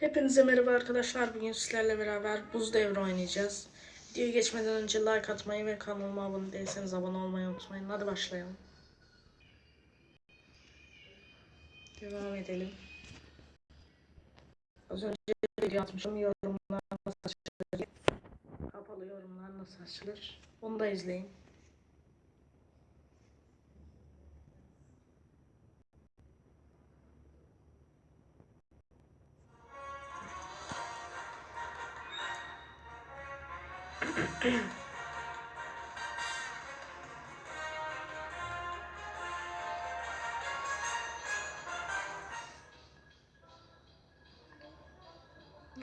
Hepinize merhaba arkadaşlar. Bugün sizlerle beraber buz devri oynayacağız. Videoya geçmeden önce like atmayı ve kanalıma abone değilseniz abone olmayı unutmayın. Hadi başlayalım. Devam edelim. Az önce video atmışım. Yorumlar nasıl açılır? Kapalı yorumlar nasıl açılır? Onu da izleyin.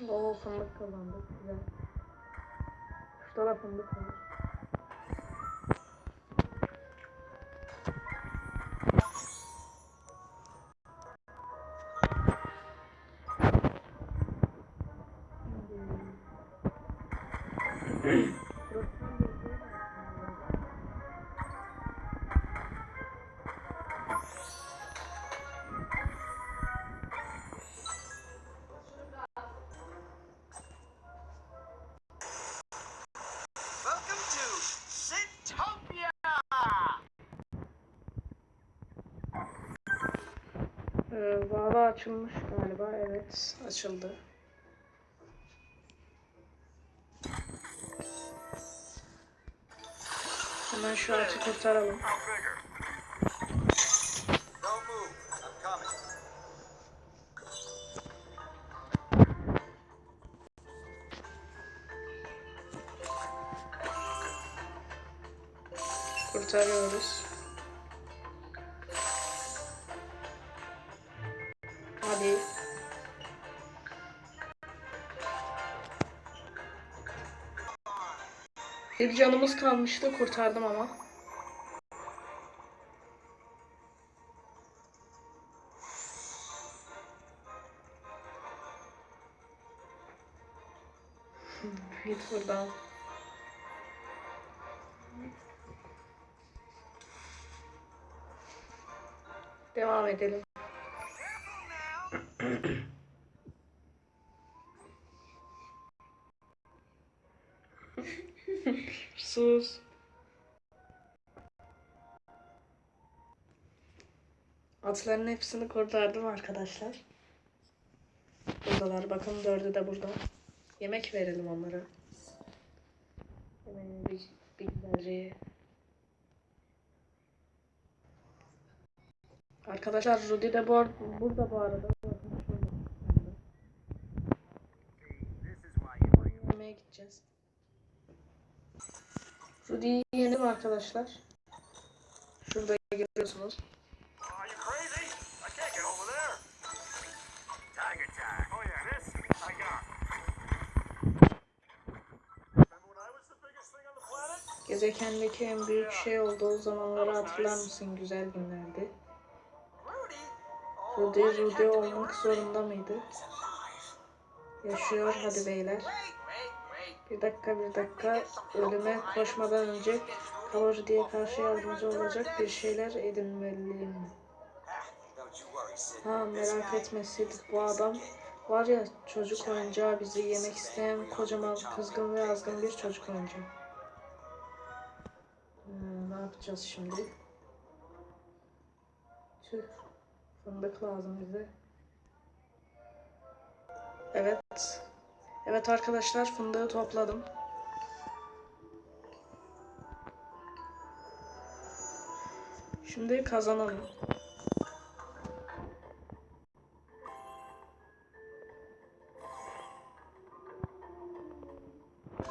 Oo fındık kazandık. Güzel. Şurada da fındık var. Ee, Valla açılmış galiba. Evet açıldı. Hemen şu atı kurtaralım. Kurtarıyoruz. Hadi. Bir canımız kalmıştı kurtardım ama. Git buradan. Devam edelim. Sus. Atların hepsini kurtardım arkadaşlar. Buradalar. Bakın dördü de burada. Yemek verelim onlara. Hemen bir, bir. Arkadaşlar Rudy de bu burada bu arada. Biggest thing on the planet? Gezekendeki en büyük şey olduğu zamanları hatırlar mısın güzel günlerdi? Rudy, Rudy olmak zorunda mıydı? Yaşıyor hadi beyler. Bir dakika bir dakika ölüme koşmadan önce Kavur diye karşı yardımcı olacak bir şeyler edinmeliyim. Ha merak etme Sid bu adam var ya çocuk oyuncağı bizi yemek isteyen kocaman kızgın ve azgın bir çocuk oyuncağı. Hmm, ne yapacağız şimdi? Tüh. Fındık lazım bize. Evet. Evet arkadaşlar fındığı topladım. Şimdi kazanalım.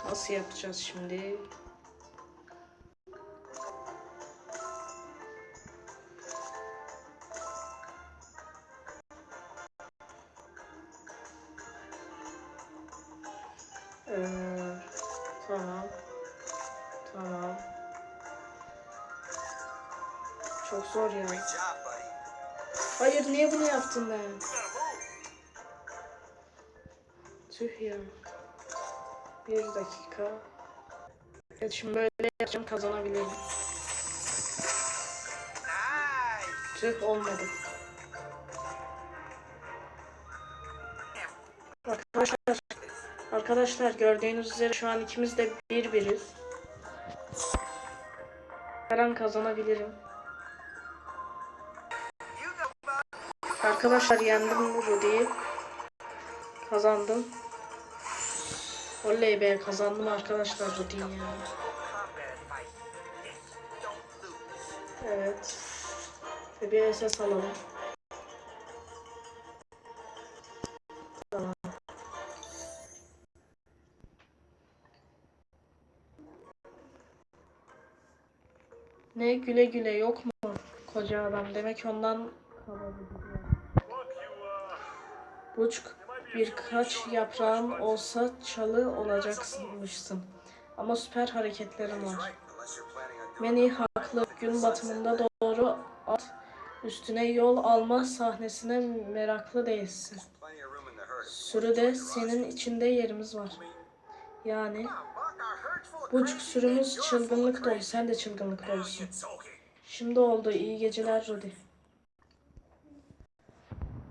Nasıl yapacağız şimdi? Ee, tamam. Tamam. Çok zor ya. Hayır niye bunu yaptın ben? Tüh ya. Bir dakika. Evet şimdi böyle yapacağım kazanabilirim. Tüh olmadı. Arkadaşlar gördüğünüz üzere şu an ikimiz de bir biriz. Her an kazanabilirim. Arkadaşlar yendim Rudy'yi. Kazandım. Oley be kazandım arkadaşlar Rudy'yi yani. Evet. Ve bir SS alalım. Ne güle güle yok mu koca adam? Demek ondan uh, Buçuk birkaç yaprağın olsa çalı olacakmışsın. Ama süper hareketlerim var. Manny haklı. Gün batımında doğru at üstüne yol alma sahnesine meraklı değilsin. Sürüde senin içinde yerimiz var. Yani buçuk sürümüz çılgınlık dolu. Sen de çılgınlık dolusun. Şimdi oldu. İyi geceler Rudy.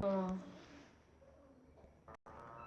Aa,